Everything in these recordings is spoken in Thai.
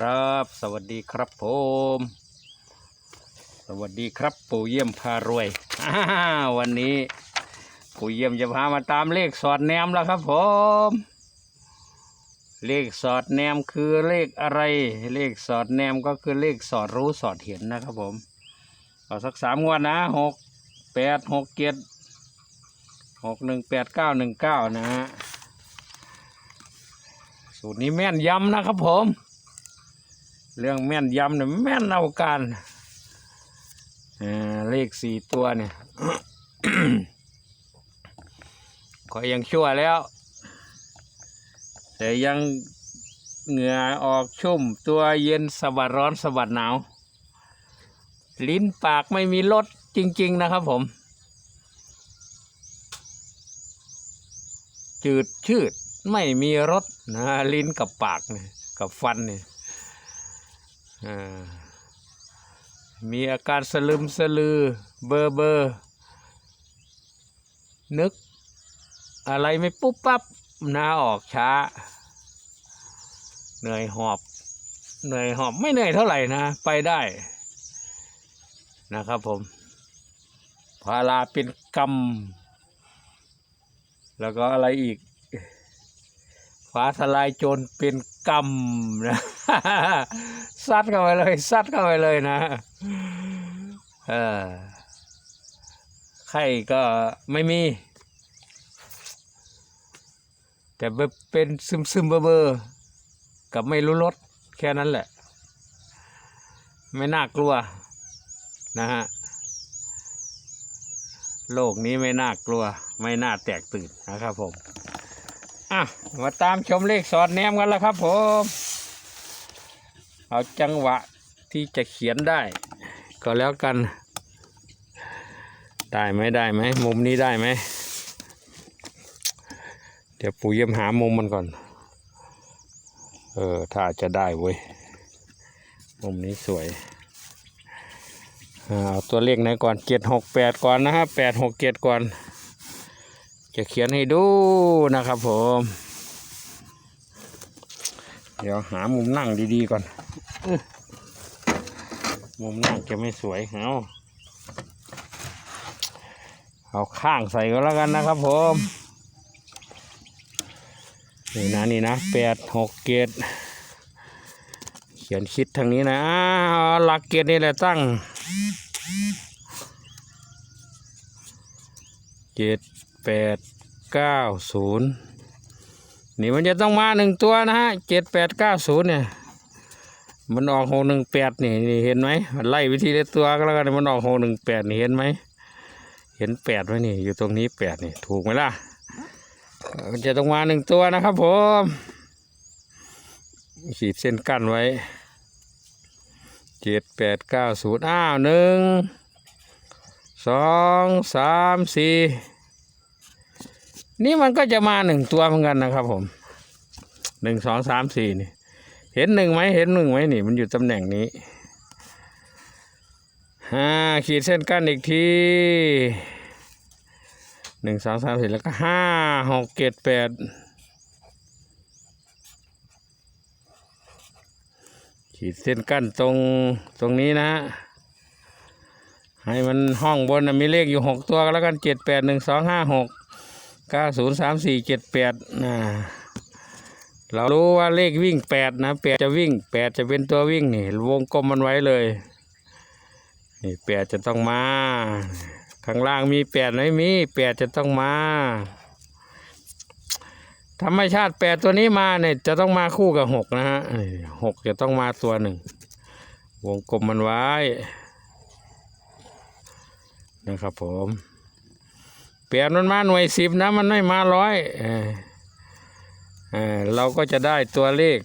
ครับ สวัสดีครับผม สวัสดีครับปู่เยี่ยมพารวยวันนี้ปู่เยี่ยมจะพามาตามเลขสอดแนมแล้วครับผม เลขสอดแนมคือเลขอะไร เลขสอดแนมก็คือเลขสอดรู้สอดเห็นนะครับผมเอาสักสามงวดนะหกแปดหกเจ็ดหกหนึ่งแปดเก้าหนึ่งเก้านะฮะสูตรนี้แม่นยำนะครับผม เรื่องแม่นยำเนี่ยแม่นเอาการเลขสี่ตัวเนี่ยก็ยังชั่วแล้ว แต่ยังเหงื่อออกชุ่มตัวเย็นสบัดร้อนสบัดหนาว ลิ้นปากไม่มีรสจริง ๆ นะครับผม จืดชืดไม่มีรสนะลิ้นกับปากเนี่ยกับฟันเนี่ย มีอาการสลึมสลือ เบอร์เบอร์ นึก อะไรไม่ปุ๊บปั๊บหน้าออกช้า เหนื่อยหอบ เหนื่อยหอบไม่เหนื่อยเท่าไหร่นะ ไปได้นะครับผมพาราเป็นกรรม แล้วก็อะไรอีก ฟ้าทลายโจรเป็นกรรมนะซัดเข้าไปเลยซัดเข้าไปเลยนะเออไข่ก็ไม่มี แต่เป็นซึมซึมๆเบอร์เบอร์กับไม่รู้รสแค่นั้นแหละ ไม่น่ากลัวนะฮะโลกนี้ไม่น่ากลัว ไม่น่าแตกตื่นนะครับผม อะมาตามชมเลขสอดแนมกันแล้วครับผม เอาจังหวะที่จะเขียนได้ ก็แล้วกัน ได้ไหมได้ไหมมุมนี้ได้ไหม เดี๋ยวปู่เยี่ยมหามุมมันก่อน เออ ถ้าจะได้เว้ย มุมนี้สวยเอาตัวเลขไหนก่อนเจ็ดหกแปดก่อนนะครับแปดหกเจ็ดก่อน จะเขียนให้ดูนะครับผม เดี๋ยวหามุมนั่งดีๆก่อน มุมนั่งจะไม่สวยเอาเอาข้างใส่ก็แล้วกันนะครับผม นี่นะนี่นะแปดหกเกตเขียนคิดทางนี้นะอ้าวหลักเกตนี่แหละตั้งเจ็ด แปดเก้าศูนย์นี่มันจะต้องมาหนึ่งตัวนะฮะเจ็ดแปดเก้าศูนย์เนี่ย มันออกหกหนึ่งแปดนี่นี่เห็นไหมไล่วิธีละตัวก็แล้วกันมันออกหกหนึ่งแปดนี่เห็นไหมเห็นแปดไหมนี่อยู่ตรงนี้แปดนี่ถูกไหมล่ะมันจะต้องมาหนึ่งตัวนะครับผมขีดเส้นกั้นไว้เจ็ดแปดเก้าศูนย์อ้าวหนึ่งสองสามสี่ นี่มันก็จะมาหนึ่งตัวเหมือนกันนะครับ ผมหนึ่งสองสามสี่นี่ เห็นหนึ่งไหมเห็นหนึ่งไหมนี่ มันอยู่ตำแหน่งนี้ห้าขีดเส้นกั้นอีกทีหนึ่งสองสามสี่แล้วก็ห้าหกเจ็ดแปดขีดเส้นกั้นตรงตรงนี้นะ ให้มันห้องบนนะมีเลขอยู่หกตัวก็แล้วกันเจ็ดแปดหนึ่งสองห้าหก ก้าศูนย์สามสี่เจ็ดแปดนะเรารู้ว่าเลขวิ่งแปดนะแปดจะวิ่งแปดจะเป็นตัววิ่งนี่วงกลมมันไว้เลย นี่แปดจะต้องมา ข้างล่างมีแปดไม่มีแปดจะต้องมา ธรรมชาติแปดตัวนี้มาเนี่ยจะต้องมาคู่กับหกนะฮะหกจะต้องมาตัวหนึ่ง วงกลมมันไว้ นะครับผม เปลี่ยนมันมาหน่วยสิบนะมันไม่มาร้อยเออเออเราก็จะได้ตัวเลข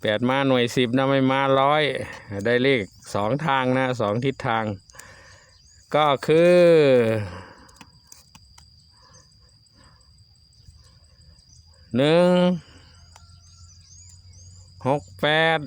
แปดมาหน่วยสิบนะไม่มาร้อยได้เลขสองทางนะสองทิศทาง ก็คือหนึ่งหกแปด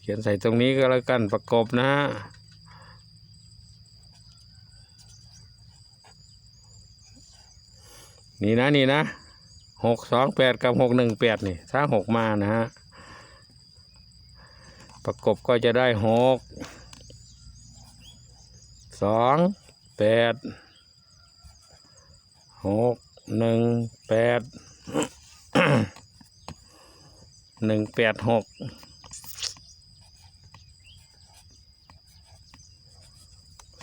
เขียนใส่ตรงนี้ก็แล้วกันประกบนะฮะ นี่นะนี่นะหกสองแปดกับหกหนึ่งแปดนี่ถ้าหกมานะฮะประกบก็จะได้หกสองแปดหกหนึ่งแปดหนึ่งแปดหก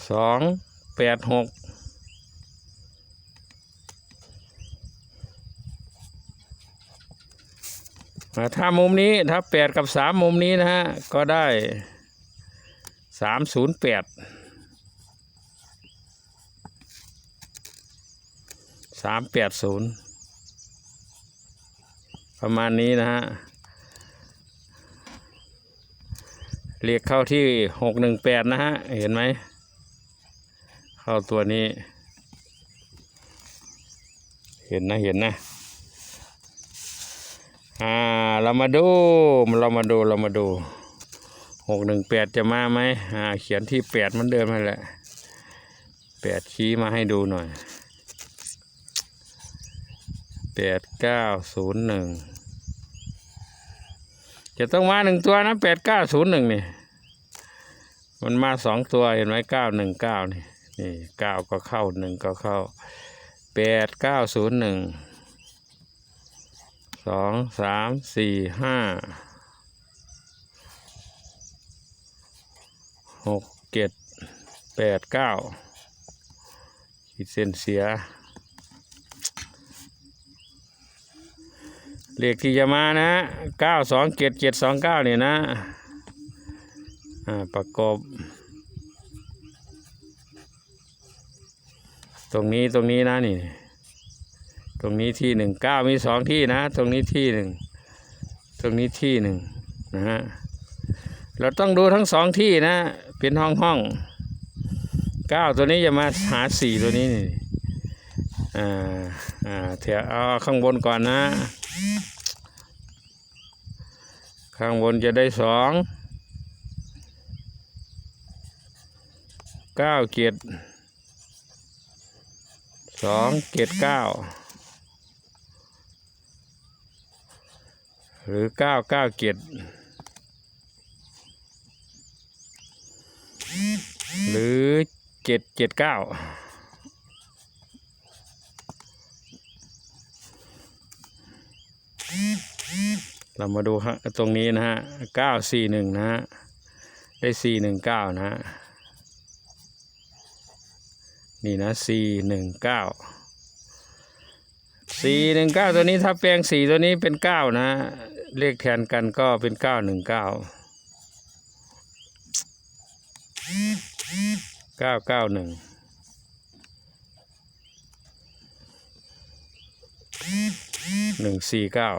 สองแปดหกอ่า ถ้ามุมนี้ถ้าแปดกับสามมุมนี้นะฮะ ก็ได้สามศูนย์แปดสามแปดศูนย์ประมาณนี้นะฮะเรียกเข้าที่หกหนึ่งแปดนะฮะ เห็นไหม เข้าตัวนี้ เห็นนะเห็นนะ อ่าเรามาดูเรามาดูเรามาดูหกหนึ่งแปดจะมาไหมอ่าเขียนที่แปดมันเดิมนั่นแหละแปดชี้มาให้ดูหน่อยแปดเก้าศูนย์หนึ่งจะต้องมาหนึ่งตัวนะแปดเก้าศูนย์หนึ่งนี่มันมาสองตัวเห็นไหมเก้าหนึ่งเก้านี่นี่เก้าก็เข้าหนึ่งก็เข้าแปดเก้าศูนย์หนึ่ง สองสามสี่ห้าหกเจ็ดแปดเก้าขีดเส้นเสีย เลขที่จะมานะเก้าสองเจ็ดเจ็ดสองเก้าเนี่ยนะอ่าประกอบ ตรงนี้ตรงนี้นะนี่ ตรงนี้ที่หนึ่งเก้ามีสองที่นะ ตรงนี้ที่หนึ่งตรงนี้ที่หนึ่งนะฮะเราต้องดูทั้งสองที่นะ เป็นห้องห้องเก้าตัวนี้จะมาหาสี่ตัวนี้นี่อ่าอ่าเถอะเอาข้างบนก่อนนะ ข้างบนจะได้สองเก้าเกียรสองเกียรเก้า หรือเก้าเก้าเจ็ดหรือเจ็ดเจ็ดเก้าเรามาดูฮะตรงนี้นะฮะเก้าสี่หนึ่งนะฮะ ได้สี่หนึ่งเก้านะฮะ นี่นะสี่หนึ่งเก้า สี่หนึ่งเก้าตัวนี้ถ้าแปลงสี่ตัวนี้เป็นเก้านะ เลขแทนกันก็เป็นเก้าหนึ่งเก้าเก้าเก้าหนึ่งหนึ่งสี่เก้า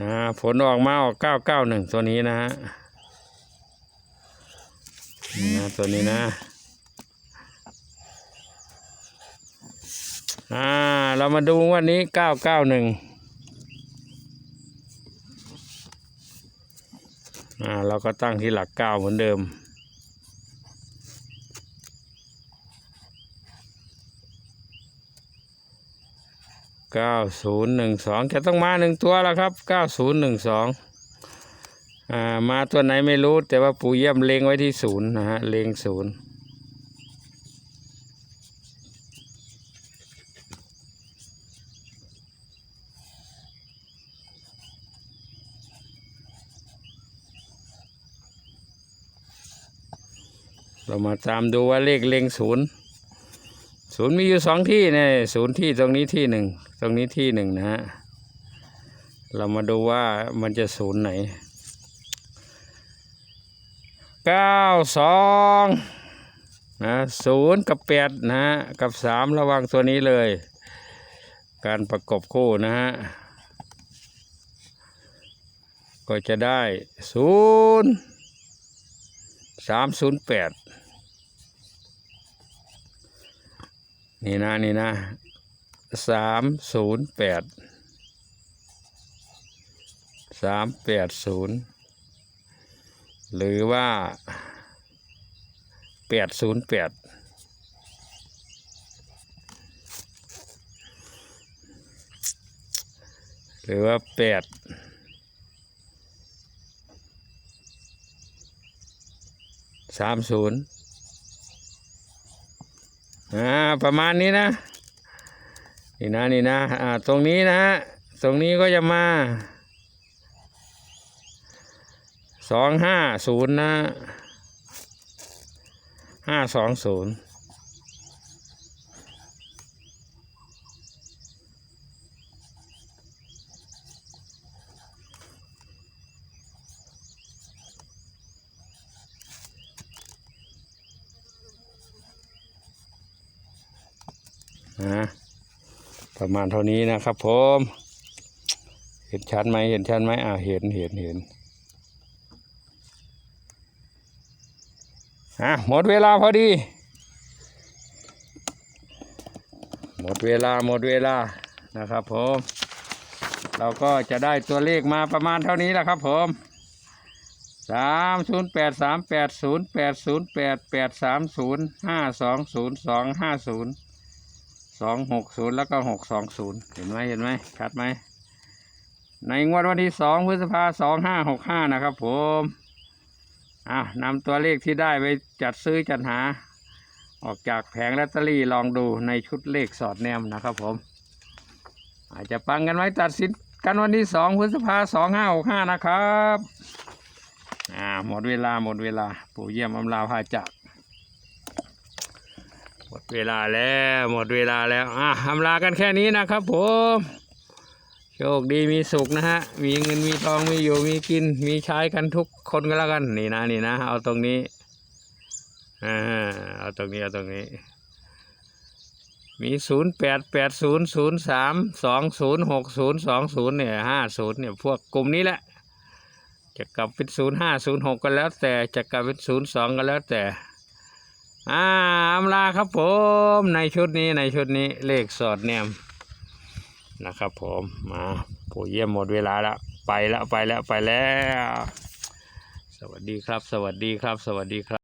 นะผลออกมาออกเก้าเก้าหนึ่งตัวนี้นะฮะนี่นะตัวนี้นะ อ่า เรามาดูวันนี้เก้าเก้าหนึ่งอ่า เราก็ตั้งที่หลักเก้าเหมือนเดิม เก้าศูนย์หนึ่งสองจะต้องมาหนึ่งตัวแล้วครับ เก้าศูนย์หนึ่งสองอ่า มาตัวไหนไม่รู้ แต่ว่าปู่เยี่ยมเล็งไว้ที่ศูนย์นะฮะ เล็งศูนย์ เรามาตามดูว่าเลขเล็งศูนย์ศูนย์มีอยู่สองที่เนี่ยศูนย์ที่ตรงนี้ที่หนึ่งตรงนี้ที่หนึ่งนะฮะเรามาดูว่ามันจะศูนย์ไหนเก้าสองนะศูนย์กับแปดนะฮะกับสามระวังตัวนี้เลย การประกบคู่นะฮะก็จะได้ศูนย์ สามศูนย์แปดนี่นะนี่นะสามศูนย์แปดสามแปดศูนย์หรือว่าแปดศูนย์แปดหรือว่าแปด สามศูนย์อ่าประมาณนี้นะ นี่นะนี่นะอ่าตรงนี้นะตรงนี้ก็จะมาสองห้าศูนย์นะห้าสองศูนย์ นะประมาณเท่านี้นะครับผมเห็นชัดไหมเห็นชัดไหมอ่าเห็นเห็นเห็นอะหมดเวลาพอดี หมดเวลาหมดเวลานะครับผมเราก็จะได้ตัวเลขมาประมาณเท่านี้แหละครับผมสามศูนย์แปดสามแปดศูนย์แปดศูนย์แปดแปดสามศูนย์ห้าสองศูนย์สองห้าศูนย์ สองหกศูนย์แล้วก็หกสองศูนย์เห็นไหมเห็นไหมชัดไหม ในงวดวันที่สองพฤษภาสองห้าหกห้านะครับผมอะนำตัวเลขที่ได้ไปจัดซื้อจัดหา ออกจากแผงลอตเตอรี่ลองดูในชุดเลขสอดแนมนะครับผม อาจจะปังกันไว้ตัดสินกันวันที่สองพฤษภาสองห้าหกห้านะครับ อ่าหมดเวลาหมดเวลา ปู่เยี่ยมอำลาพาจาก หมดเวลาแล้วหมดเวลาแล้วอะอำลากันแค่นี้นะครับผมโชคดีมีสุขนะฮะ มีเงินมีทองมีอยู่มีกิน มีใช้กันทุกคนก็แล้วกันนี่นะนี่นะ เอาตรงนี้อ่าเอาตรงนี้เอาตรงนี้ มีศูนย์แปดแปดศูนย์ศูนย์สามสองศูนย์หกศูนย์สองศูนย์เนี่ยห้าศูนย์เนี่ยพวกกลุ่มนี้แหละจะกลับเป็นศูนย์ห้าศูนย์หกก็แล้วแต่จะกลับเป็นศูนย์สองก็แล้วแต่ อ่าอำลาครับผมในชุดนี้ในชุดนี้เลขสอดแนมนะครับผมมาผู้เยี่ยมหมดเวลาแล้วไปแล้วไปแล้วไปแล้ว สวัสดีครับ สวัสดีครับ สวัสดีครับ